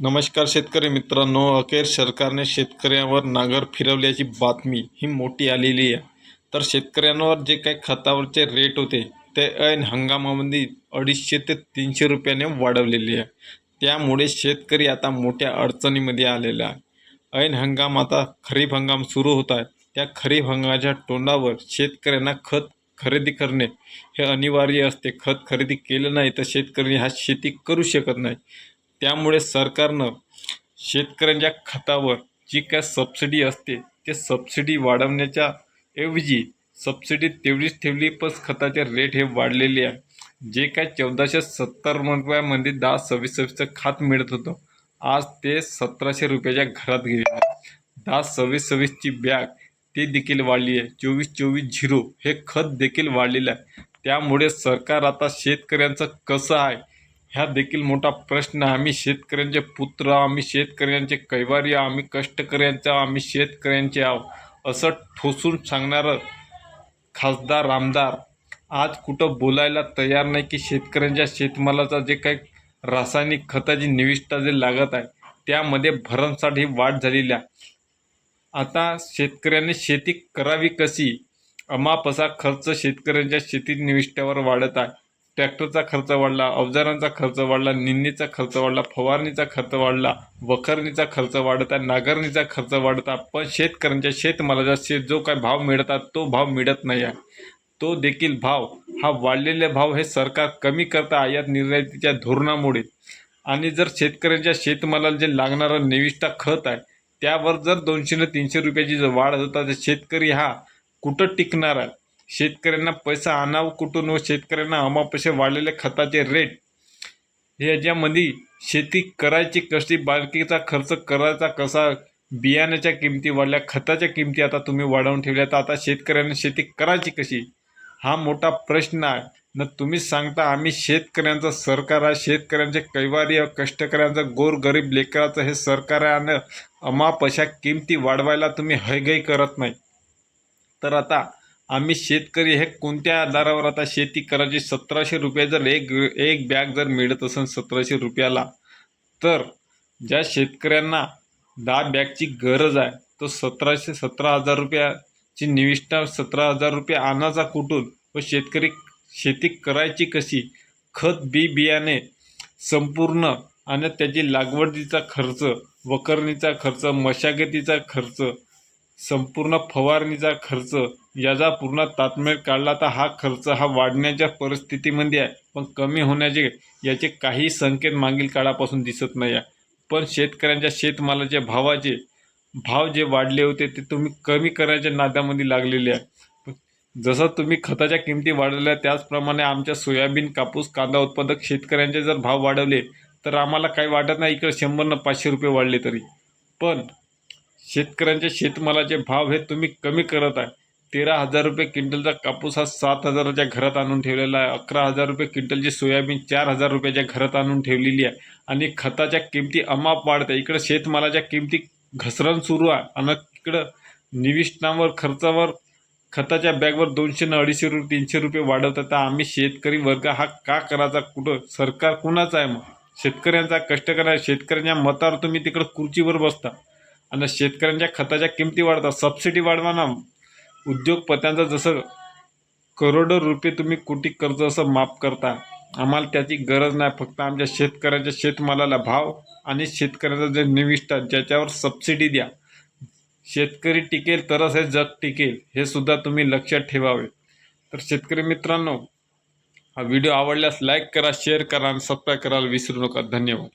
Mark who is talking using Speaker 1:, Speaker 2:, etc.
Speaker 1: नमस्कार शेतकरी मित्रांनो अखेर सरकारने शेतकऱ्यांवर नांगर फिरवल्याची बातमी ही मोठी आलेली आहे. तर शेतकऱ्यांवर जे काही खतावरचे रेट होते ते ऐन हंगामामध्ये अडीचशे ते तीनशे रुपयाने वाढवलेले आहे. त्यामुळे शेतकरी आता मोठ्या अडचणीमध्ये आलेला आहे. ऐन हंगाम आता खरीप हंगाम सुरू होत आहे. त्या खरीप हंगामाच्या तोंडावर शेतकऱ्यांना खत खरेदी करणे हे अनिवार्य असते. खत खरेदी केलं नाही तर शेतकरी हा शेती करू शकत नाही. त्यामुळे सरकारनं शेतकऱ्यांच्या खतावर जी काय सबसिडी असते ते सबसिडी वाढवण्याच्या ऐवजी सबसिडी तेवढीच ठेवली पण खताचे रेट हे वाढलेले आहे. जे काय चौदाशे सत्तर रुपयामध्ये दहा सव्वीस सव्वीसचं खात मिळत होतं आज ते सतराशे रुपयाच्या घरात गेले आहे. दहा सव्वीस सव्वीसची बॅग ते देखील वाढली आहे. चोवीस चोवीस झिरो हे खत देखील वाढलेलं आहे. त्यामुळे सरकार आता शेतकऱ्यांचं कसं आहे ह्या देखील मोठा प्रश्न आम्ही शेतकऱ्यांचे पुत्र आम्ही शेतकऱ्यांचे कैवारी आम्ही कष्टकऱ्यांचा आम्ही शेतकऱ्यांचे आहो असं ठोसून सांगणारं खासदार आमदार आज कुठं बोलायला तयार नाही की शेतकऱ्यांच्या शेतमालाचा जे काही रासायनिक खताची निविष्ठा जे लागत आहे त्यामध्ये भरमसाठ ही वाढ झालेली आहे. आता शेतकऱ्यांनी शेती करावी कशी? अमापसा खर्च शेतकऱ्यांच्या शेती निविष्ट्यावर वाढत आहे. ट्रॅक्टरचा खर्च वाढला अवजारांचा खर्च वाढला निंदीचा खर्च वाढला फवारणीचा खर्च वाढला वखरणीचा खर्च वाढत आहे नांगरणीचा खर्च वाढता पण शेतकऱ्यांच्या शेतमालाचा शेत जो काय भाव मिळतात तो भाव मिळत नाही आहे. तो देखील भाव हा वाढलेले भाव हे सरकार कमी करता आयात निर्यातीच्या धोरणामुळे. आणि जर शेतकऱ्यांच्या शेतमालाला जे लागणारं निविष्ठा खत आहे त्यावर जर दोनशे न तीनशे रुपयाची जर वाढ होता तर शेतकरी हा कुठं टिकणार आहे? शेतकऱ्यांना पैसा आणावं कुठून व शेतकऱ्यांना अमापशे वाढलेले खताचे रेट याच्यामध्ये शेती करायची कशी बालकीचा खर्च करायचा कसा बियाण्याच्या किमती वाढल्या खताच्या किमती आता तुम्ही वाढवून ठेवल्या तर आता शेतकऱ्यांना शेती करायची कशी? हा मोठा प्रश्न आहे. न तुम्हीच सांगता आम्ही शेतकऱ्यांचं सरकार आहे शेतकऱ्यांचे कैवारी कष्टकऱ्यांचं गोरगरीब लेकराचं हे सरकार आहे आणि अमाप अशा किमती वाढवायला तुम्ही हयगय करत नाही. तर आता आम्ही शेतकरी हे कोणत्या आधारावर आता शेती करायची? सतराशे रुपये जर एक एक बॅग जर मिळत असेल सतराशे रुपयाला तर ज्या शेतकऱ्यांना दहा बॅगची गरज आहे तो सतराशे सतरा हजार रुपयाची निविष्ठा सतरा हजार रुपये आणायचा कुठून? व शेतकरी शेती करायची कशी? खत बी बियाणे संपूर्ण आणि त्याची लागवडीचा खर्च वकरणीचा खर्च मशागतीचा खर्च संपूर्ण फवारणीचा खर्च याचा पूर्ण तात्मेळ काढला तर हा खर्च हा वाढण्याच्या परिस्थितीमध्ये आहे. पण कमी होण्याचे याचे काही संकेत मागील काळापासून दिसत नाही आहे. पण शेतकऱ्यांच्या शेतमालाचे भावाचे भाव जे वाढले होते ते तुम्ही कमी करायच्या नादामध्ये लागलेले आहे. जसं तुम्ही खताच्या किमती वाढवल्या त्याचप्रमाणे आमच्या सोयाबीन कापूस कांदा उत्पादक शेतकऱ्यांचे जर भाव वाढवले तर आम्हाला काही वाटत नाही इकडे शंभरनं पाचशे रुपये वाढले तरी. पण शेतकऱ्यांच्या शेतमालाचे भाव हे तुम्ही कमी करत आहे. तेरा हजार रुपये क्विंटलचा कापूस हा सात हजाराच्या घरात आणून ठेवलेला आहे. अकरा हजार रुपये क्विंटलची सोयाबीन चार हजार रुपयाच्या घरात आणून ठेवलेली आहे. आणि खताच्या किमती अमाप वाढते इकडं शेतमालाच्या किमती घसरण सुरू आहे. आणि इकडं निविष्ठांवर खर्चावर खताच्या बॅगवर दोनशे न अडीचशे रुपये तीनशे रुपये वाढवतात. तर आम्ही शेतकरी वर्ग हा का करायचा? कुठं? सरकार कुणाचा आहे मग? शेतकऱ्यांचा कष्टकऱ्या शेतकऱ्यांच्या मतावर तुम्ही तिकडं खुर्चीवर बसता. आणि शेतकऱ्यांच्या खताच्या किमती वाढतात. सबसिडी वाढवा ना. उद्योगपत्यांचं जसं करोडो रुपये तुम्ही कोटी कर्ज असं माफ करता आम्हाला त्याची गरज नाही. फक्त आमच्या शेतकऱ्याच्या शेतमालाला भाव आणि शेतकऱ्याचं जे निविष्ठा ज्याच्यावर सबसिडी द्या. शेतकरी टिकेल तरच हे जग टिकेल हे सुद्धा तुम्ही लक्षात ठेवावे. तर शेतकरी मित्रांनो हा व्हिडिओ आवडल्यास लाईक करा शेअर करा आणि सबस्क्राईब करायला विसरू नका. धन्यवाद.